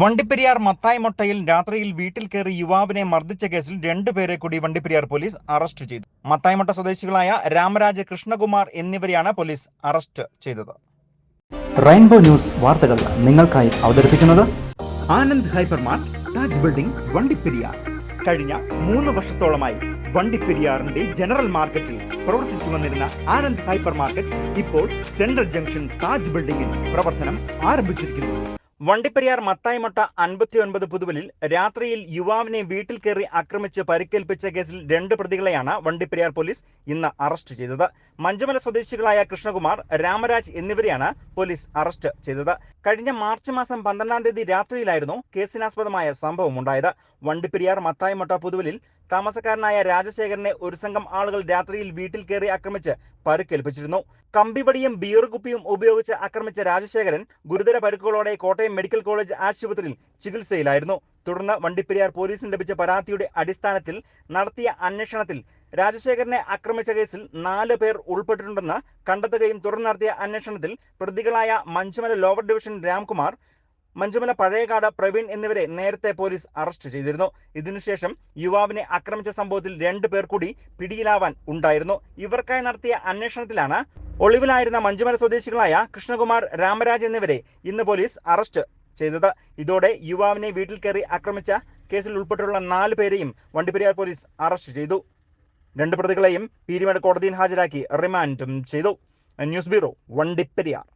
വണ്ടിപ്പെരിയാർ മത്തായിമൊട്ടയിൽ രാത്രിയിൽ വീട്ടിൽ കയറി യുവാവിനെ മർദ്ദിച്ച കേസിൽ രണ്ടുപേരെ കൂടി വണ്ടിപ്പെരിയാർ പോലീസ് അറസ്റ്റ് ചെയ്തു. മത്തായിമൊട്ട സ്വദേശികളായ രാമരാജ കൃഷ്ണകുമാർ എന്നിവരെയാണ് പോലീസ് അറസ്റ്റ് ചെയ്തത്. റെയിൻബോ ന്യൂസ് വാർത്തകൾ നിങ്ങൾക്കായി അവതരിപ്പിക്കുന്നത് ആനന്ദ് ഹൈപ്പർമാർട്ട് താജ് ബിൽഡിംഗ് വണ്ടിപ്പെരിയാർ. കഴിഞ്ഞ മൂന്ന് വർഷത്തോളമായി വണ്ടിപ്പെരിയാറിന്റെ ജനറൽ മാർക്കറ്റിൽ പ്രവർത്തിച്ചു വന്നിരുന്ന ആനന്ദ് ഹൈപ്പർ മാർക്കറ്റ് ഇപ്പോൾ സെൻട്രൽ ജംഗ്ഷൻ താജ് ബിൽഡിംഗിൽ പ്രവർത്തനം ആരംഭിച്ചിരിക്കുന്നു. വണ്ടിപ്പെരിയാർ മത്തായിമട്ട അൻപത്തിയൊൻപത് പുതുവലിൽ രാത്രിയിൽ യുവാവിനെ വീട്ടിൽ കയറി ആക്രമിച്ച് പരിക്കേൽപ്പിച്ച കേസിൽ രണ്ട് പ്രതികളെയാണ് വണ്ടിപ്പെരിയാർ പോലീസ് ഇന്ന് അറസ്റ്റ് ചെയ്തത്. മഞ്ചമല സ്വദേശികളായ കൃഷ്ണകുമാർ രാമരാജ് എന്നിവരെയാണ് പോലീസ് അറസ്റ്റ് ചെയ്തത്. കഴിഞ്ഞ മാർച്ച് മാസം പന്ത്രണ്ടാം തീയതി രാത്രിയിലായിരുന്നു കേസിനാസ്പദമായ സംഭവം ഉണ്ടായത്. വണ്ടിപ്പെരിയാർ മത്തായിമട്ട പുതുവലിൽ താമസക്കാരനായ രാജശേഖരനെ ഒരു സംഘം ആളുകൾ രാത്രിയിൽ വീട്ടിൽ കയറി ആക്രമിച്ച് പരുക്കേൽപ്പിച്ചിരുന്നു. കമ്പിവടിയും ബിയർ കുപ്പിയും ഉപയോഗിച്ച് ആക്രമിച്ച രാജശേഖരൻ ഗുരുതര പരുക്കുകളോടെ കോട്ടയം മെഡിക്കൽ കോളേജ് ആശുപത്രിയിൽ ചികിത്സയിലായിരുന്നു. തുടർന്ന് വണ്ടിപ്പെരിയാർ പോലീസിന് ലഭിച്ച പരാതിയുടെ അടിസ്ഥാനത്തിൽ നടത്തിയ അന്വേഷണത്തിൽ രാജശേഖരനെ ആക്രമിച്ച കേസിൽ നാല് പേർ ഉൾപ്പെട്ടിട്ടുണ്ടെന്ന് കണ്ടെത്തുകയും തുടർന്ന് നടത്തിയ അന്വേഷണത്തിൽ പ്രതികളായ മഞ്ചുമല ലോവർ ഡിവിഷൻ രാംകുമാർ മഞ്ചുമല പഴയകാട് പ്രവീൺ എന്നിവരെ നേരത്തെ പോലീസ് അറസ്റ്റ് ചെയ്തിരുന്നു. ഇതിനുശേഷം യുവാവിനെ ആക്രമിച്ച സംഭവത്തിൽ രണ്ടു പേർ കൂടി പിടിയിലാവാൻ ഉണ്ടായിരുന്നു. ഇവർക്കായി നടത്തിയ അന്വേഷണത്തിലാണ് ഒളിവിലായിരുന്ന മഞ്ചുമല സ്വദേശികളായ കൃഷ്ണകുമാർ രാമരാജ് എന്നിവരെ ഇന്ന് പോലീസ് അറസ്റ്റ് ചെയ്തത്. ഇതോടെ യുവാവിനെ വീട്ടിൽ കയറി ആക്രമിച്ച കേസിൽ ഉൾപ്പെട്ടുള്ള നാല് പേരെയും വണ്ടിപ്പെരിയാർ പോലീസ് അറസ്റ്റ് ചെയ്തു. രണ്ട് പ്രതികളെയും പീരിമേട് കോടതിയിൽ ഹാജരാക്കി റിമാൻഡും ചെയ്തു. News bureau Vandiperiyar.